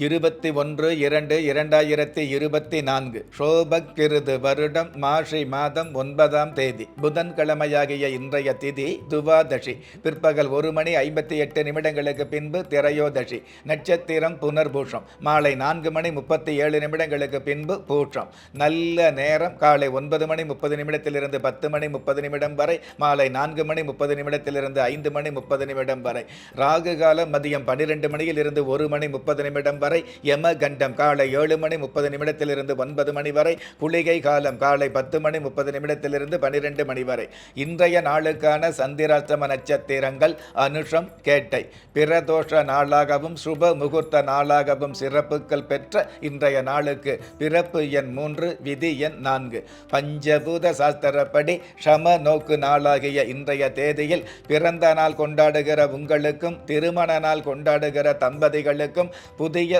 இருபத்தி ஒன்று இரண்டு இரண்டாயிரத்தி இருபத்தி நான்கு ஷோபக்கிருது வருடம் மாஷி மாதம் ஒன்பதாம் தேதி புதன்கிழமையாகிய இன்றைய திதி துவாதசி பிற்பகல் ஒரு மணி ஐம்பத்தி எட்டு நிமிடங்களுக்கு பின்பு திரையோதசி நட்சத்திரம் புனர்பூஷம் மாலை நான்கு மணி முப்பத்தி ஏழு நிமிடங்களுக்கு பின்பு பூஷம் நல்ல நேரம் காலை ஒன்பது மணி முப்பது நிமிடத்திலிருந்து பத்து மணி முப்பது நிமிடம் வரை மாலை நான்கு மணி முப்பது நிமிடத்திலிருந்து ஐந்து மணி முப்பது நிமிடம் வரை ராகு காலம் மதியம் பன்னிரெண்டு மணியில் இருந்து ஒரு மணி முப்பது நிமிடம் வரை யம கண்டம் காலை ஏழு மணி முப்பது நிமிடத்திலிருந்து ஒன்பது மணி வரை குளிகை காலம் காலை பத்து மணி முப்பது நிமிடத்திலிருந்து பனிரெண்டு மணி வரை. இன்றைய நாளுக்கான சந்திராஷ்டம நட்சத்திரங்கள் அனுஷம் கேட்டை. பிரதோஷ நாளாகவும் சுப முகூர்த்த நாளாகவும் சிறப்புகள் பெற்ற இன்றைய நாளுக்கு பிறப்பு எண் மூன்று விதி எண் நான்கு. பஞ்சபூத சாஸ்திரப்படி சம நோக்கு நாளாகிய இன்றைய தேதியில் பிறந்த நாள் கொண்டாடுகிற உங்களுக்கும் திருமண நாள் கொண்டாடுகிற தம்பதிகளுக்கும் புதிய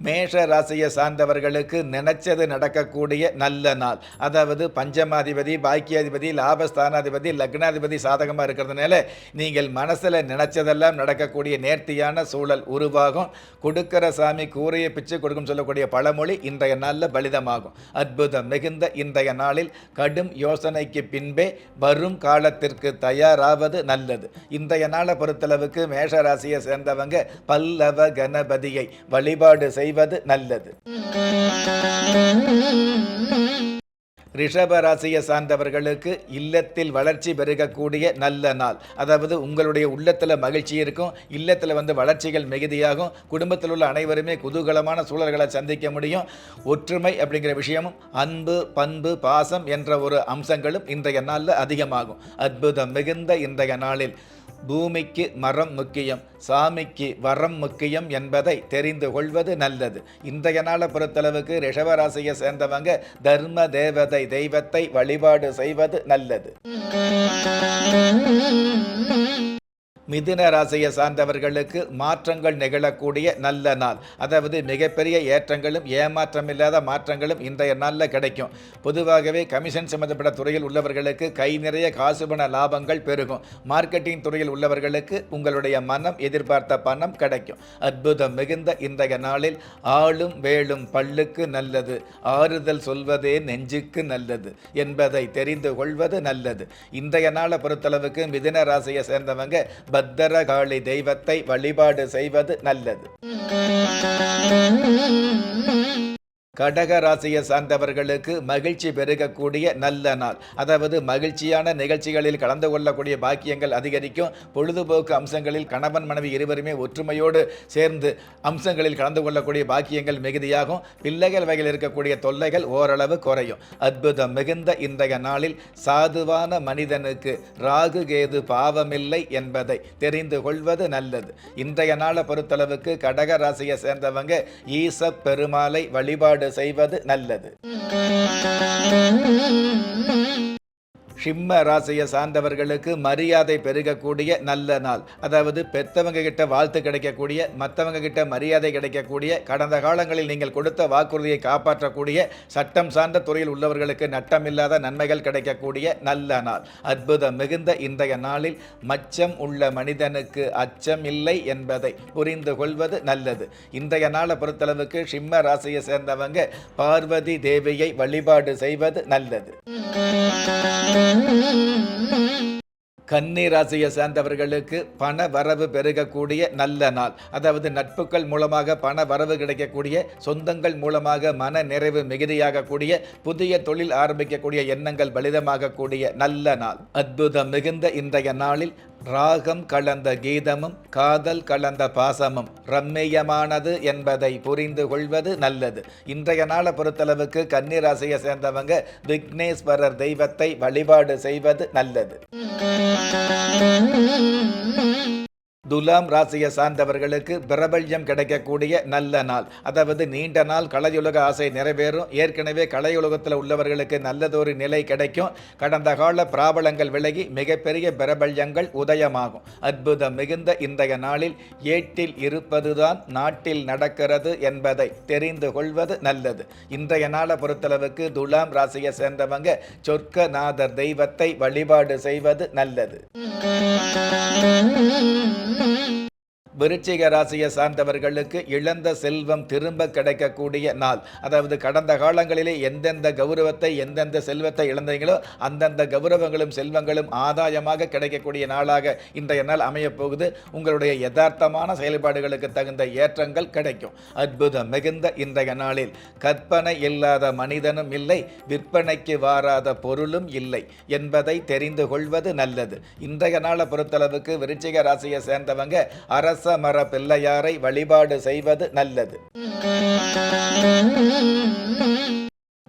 மேஷ ராசியை சார்ந்தவர்களுக்கு நினைச்சது நடக்கக்கூடிய நல்ல நாள். அதாவது பஞ்சமாதிபதி பாக்கியாதிபதி லாபஸ்தானாதிபதி லக்னாதிபதி சாதகமாக இருக்கிறதுனால நீங்கள் மனசில் நினைச்சதெல்லாம் நடக்கக்கூடிய நேர்த்தியான சூழல் உருவாகும். கொடுக்கிற சாமி கூரையை பிச்சு கொடுக்கும் சொல்லக்கூடிய பழமொழி இன்றைய நாளில் பலிதமாகும். அற்புதம் மிகுந்த இன்றைய நாளில் கடும் யோசனைக்கு பின்பே வரும் காலத்திற்கு தயாராவது நல்லது. இன்றைய நாளை பொறுத்தளவுக்கு மேஷ ராசியை சேர்ந்தவங்க பல்லவ கணபதியை வழிபாடு செய்ய செய்வது நல்லது. ரிஷப ராசியை சார்ந்தவர்களுக்கு இல்லத்தில் வளர்ச்சி பெருகக்கூடிய நல்ல நாள். அதாவது உங்களுடைய உள்ளத்தில் மகிழ்ச்சி இருக்கும் இல்லத்தில் வந்து வளர்ச்சிகள் மிகுதியாகும் குடும்பத்தில் உள்ள அனைவருமே குதூகலமான சூழல்களை சந்திக்க முடியும். ஒற்றுமை அப்படிங்கிற விஷயமும் அன்பு பண்பு பாசம் என்ற ஒரு அம்சங்களும் இன்றைய நாளில் அதிகமாகும். அற்புதம் மிகுந்த இன்றைய நாளில். பூமிக்கு மரம் முக்கியம் சாமிக்கு வரம் முக்கியம் என்பதை தெரிந்து கொள்வது நல்லது. இன்றைய நாளை பொறுத்தளவுக்கு ரிஷபராசியை சேர்ந்தவங்க தர்ம தேவதை தெய்வத்தை வழிபாடு செய்வது நல்லது. மிதுன ராசியை சார்ந்தவர்களுக்கு மாற்றங்கள் நிகழக்கூடிய நல்ல நாள். அதாவது மிகப்பெரிய ஏற்றங்களும் ஏமாற்றம் இல்லாத மாற்றங்களும் இன்றைய நாளில் கிடைக்கும். பொதுவாகவே கமிஷன் சம்பந்தப்பட்ட துறையில் உள்ளவர்களுக்கு கை நிறைய காசுபண லாபங்கள் பெருகும். மார்க்கெட்டிங் துறையில் உள்ளவர்களுக்கு உங்களுடைய மனம் எதிர்பார்த்த பணம் கிடைக்கும். அற்புதம் மிகுந்த இன்றைய நாளில் ஆளும் வேளும் பல்லுக்கு நல்லது. ஆறுதல் சொல்வதே நெஞ்சுக்கு நல்லது. என்பதை தெரிந்து கொள்வது நல்லது. இன்றைய நாளை பொறுத்தளவுக்கு மிதுன ராசியை சேர்ந்தவங்க பத்தரகாளி தெய்வத்தை வழிபாடு செய்வது நல்லது. கடக ராசியை சார்ந்தவர்களுக்கு மகிழ்ச்சி பெருகக்கூடிய நல்ல நாள். அதாவது மகிழ்ச்சியான நிகழ்ச்சிகளில் கலந்து கொள்ளக்கூடிய பாக்கியங்கள் அதிகரிக்கும். பொழுதுபோக்கு அம்சங்களில் கணவன் மனைவி இருவருமே ஒற்றுமையோடு சேர்ந்து அம்சங்களில் கலந்து கொள்ளக்கூடிய பாக்கியங்கள் மிகுதியாகும். பிள்ளைகள் வகையில் இருக்கக்கூடிய தொல்லைகள் ஓரளவு குறையும். அற்புதம் மிகுந்த இன்றைய நாளில் சாதுவான மனிதனுக்கு ராகு கேது பாவமில்லை என்பதை தெரிந்து கொள்வது நல்லது. இன்றைய நாளை பொறுத்தளவுக்கு கடக ராசியை சேர்ந்தவங்க ஈசப் பெருமாளை வழிபாடு செய்வது நல்லது. சிம்ம ராசியை சார்ந்தவர்களுக்கு மரியாதை பெருகக்கூடிய நல்ல நாள். அதாவது பெத்தவங்க கிட்ட வாழ்த்து கிடைக்கக்கூடிய மற்றவங்க கிட்ட மரியாதை கிடைக்கக்கூடிய கடந்த காலங்களில் நீங்கள் கொடுத்த வாக்குறுதியை காப்பாற்றக்கூடிய சட்டம் சார்ந்த துறையில் உள்ளவர்களுக்கு நட்டமில்லாத நன்மைகள் கிடைக்கக்கூடிய நல்ல நாள். அற்புதம் மிகுந்த இன்றைய நாளில் மச்சம் உள்ள மனிதனுக்கு அச்சம் இல்லை என்பதை புரிந்து கொள்வது நல்லது. இன்றைய நாளை பொறுத்தளவுக்கு சிம்ம ராசியை சேர்ந்தவங்க பார்வதி தேவியை வழிபாடு செய்வது நல்லது. கன்னி ராசியை சேர்ந்தவர்களுக்கு பண வரவு பெருகக்கூடிய நல்ல நாள். அதாவது நட்புகள் மூலமாக பண வரவு கிடைக்கக்கூடிய சொந்தங்கள் மூலமாக மன நிறைவு மிகுதியாகக்கூடிய புதிய தொழில் ஆரம்பிக்கக்கூடிய எண்ணங்கள் பலிதமாகக்கூடிய நல்ல நாள். அற்புதம் மிகுந்த இன்றைய நாளில் ராகம் கலந்த கீதமும் காதல் கலந்த பாசமும் ரம்மியமானது என்பதை புரிந்து கொள்வது நல்லது. இன்றைய நாளை பொறுத்தளவுக்கு கன்னிராசியை சேர்ந்தவங்க விக்னேஸ்வரர் தெய்வத்தை வழிபாடு செய்வது நல்லது. துலாம் ராசியை சார்ந்தவர்களுக்கு பிரபல்யம் கிடைக்கக்கூடிய நல்ல நாள். அதாவது நீண்ட நாள் கலையுலக ஆசை நிறைவேறும். ஏற்கனவே கலையுலகத்தில் உள்ளவர்களுக்கு நல்லதொரு நிலை கிடைக்கும். கடந்த கால பிராபலங்கள் விலகி மிகப்பெரிய பிரபல்யங்கள் உதயமாகும். அற்புதம் மிகுந்த இன்றைய நாளில் ஏட்டில் இருப்பதுதான் நாட்டில் நடக்கிறது என்பதை தெரிந்து கொள்வது நல்லது. இன்றைய நாளை பொறுத்தளவுக்கு துலாம் ராசியை சேர்ந்தவங்க சொர்க்கநாதர் தெய்வத்தை வழிபாடு செய்வது நல்லது. Mm-hmm. Mm-hmm. விருச்சிக ராசியை சார்ந்தவர்களுக்கு இழந்த செல்வம் திரும்ப கிடைக்கக்கூடிய நாள். அதாவது கடந்த காலங்களிலே எந்தெந்த கௌரவத்தை எந்தெந்த செல்வத்தை இழந்தீங்களோ அந்தந்த கௌரவங்களும் செல்வங்களும் ஆதாயமாக கிடைக்கக்கூடிய நாளாக இன்றைய நாள் அமையப்போகுது. உங்களுடைய யதார்த்தமான செயல்பாடுகளுக்கு தகுந்த ஏற்றங்கள் கிடைக்கும். அற்புதம் மிகுந்த இன்றைய நாளில். கற்பனை இல்லாத மனிதனும் இல்லை விற்பனைக்கு வாராத பொருளும் இல்லை என்பதை தெரிந்து கொள்வது நல்லது. இன்றைய நாளை பொறுத்தளவுக்கு விருச்சிக ராசியை சேர்ந்தவங்க அரசு அரசமர பிள்ளையாரை வழிபாடு செய்வது நல்லது.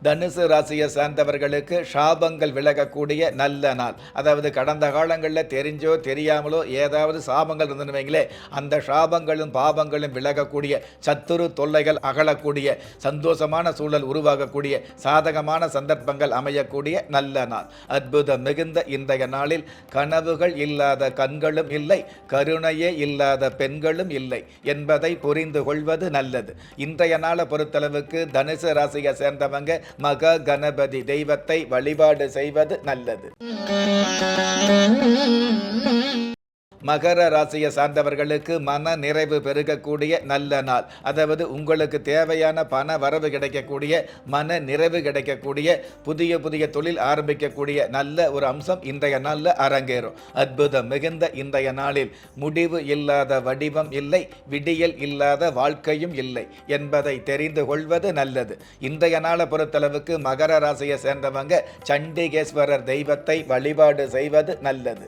தனுசு ராசியை சார்ந்தவர்களுக்கு சாபங்கள் விலகக்கூடிய நல்ல நாள். அதாவது கடந்த காலங்களில் தெரிஞ்சோ தெரியாமலோ ஏதாவது சாபங்கள் இருந்துன்னு வைங்களே அந்த சாபங்களும் பாபங்களும் விலகக்கூடிய சத்துரு தொல்லைகள் அகலக்கூடிய சந்தோஷமான சூழல் உருவாகக்கூடிய சாதகமான சந்தர்ப்பங்கள் அமையக்கூடிய நல்ல நாள். அற்புதம் மிகுந்த இன்றைய நாளில் கனவுகள் இல்லாத கண்களும் இல்லை கருணையே இல்லாத பெண்களும் இல்லை என்பதை புரிந்து கொள்வது நல்லது. இன்றைய நாளை பொறுத்தளவுக்கு தனுசு ராசியை சேர்ந்தவங்க மக கணபதி தெய்வத்தை வழிபாடு செய்வது நல்லது. மகர ராசியை சார்ந்தவர்களுக்கு மன நிறைவு பெருகக்கூடிய நல்ல நாள். அதாவது உங்களுக்கு தேவையான பண வரவு கிடைக்கக்கூடிய மன நிறைவு கிடைக்கக்கூடிய புதிய புதிய தொழில் ஆரம்பிக்கக்கூடிய நல்ல ஒரு அம்சம் இன்றைய நாளில் அரங்கேறும். அற்புதம் மிகுந்த இன்றைய நாளில் முடிவு இல்லாத வடிவம் இல்லை விடியல் இல்லாத வாழ்க்கையும் இல்லை என்பதை தெரிந்து கொள்வது நல்லது. இன்றைய நாளை பொறுத்தளவுக்கு மகர ராசியை சேர்ந்தவங்க சண்டிகேஸ்வரர் தெய்வத்தை வழிபாடு செய்வது நல்லது.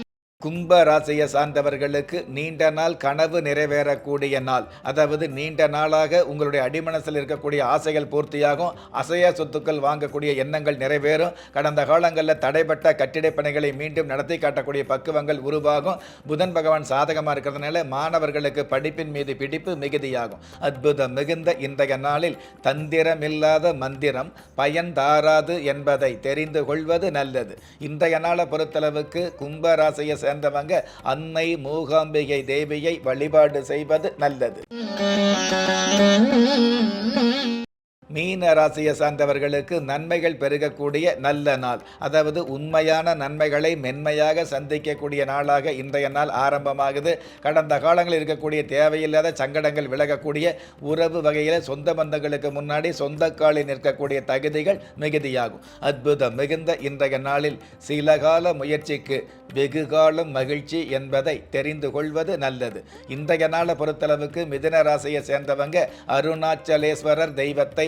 கும்ப ராசியை சார்ந்தவர்களுக்கு நீண்ட நாள் கனவு நிறைவேறக்கூடிய நாள். அதாவது நீண்ட நாளாக உங்களுடைய அடிமனசில் இருக்கக்கூடிய ஆசைகள் பூர்த்தியாகும். அசைய சொத்துக்கள் வாங்கக்கூடிய எண்ணங்கள் நிறைவேறும். கடந்த காலங்களில் தடைப்பட்ட கட்டிடப் பணிகளை மீண்டும் நடத்தி காட்டக்கூடிய பக்குவங்கள் உருவாகும். புதன் பகவான் சாதகமாக இருக்கிறதுனால மாணவர்களுக்கு படிப்பின் மீது பிடிப்பு மிகுதியாகும். அற்புதம் மிகுந்த இன்றைய நாளில் தந்திரமில்லாத மந்திரம் பயன் தாராது என்பதை தெரிந்து கொள்வது நல்லது. இன்றைய நாளை பொறுத்தளவுக்கு கும்ப பிறந்தவங்க அன்னை மூகாம்பிகை தேவியை வழிபாடு செய்வது நல்லது. மீன ராசியை சார்ந்தவர்களுக்கு நன்மைகள் பெருகக்கூடிய நல்ல நாள். அதாவது உண்மையான நன்மைகளை மென்மையாக சந்திக்கக்கூடிய நாளாக இன்றைய நாள் ஆரம்பமாகுது. கடந்த காலங்களில் இருக்கக்கூடிய தேவையில்லாத சங்கடங்கள் விலகக்கூடிய உறவு வகையில் சொந்த பந்தங்களுக்கு முன்னாடி சொந்த காலில் நிற்கக்கூடிய தகுதிகள் மிகுதியாகும். அற்புதம் மிகுந்த இன்றைய நாளில் சில கால முயற்சிக்கு வெகுகாலம் மகிழ்ச்சி என்பதை தெரிந்து கொள்வது நல்லது. இன்றைய நாளை பொறுத்தளவுக்கு மிதுன ராசியை சேர்ந்தவங்க அருணாச்சலேஸ்வரர் தெய்வத்தை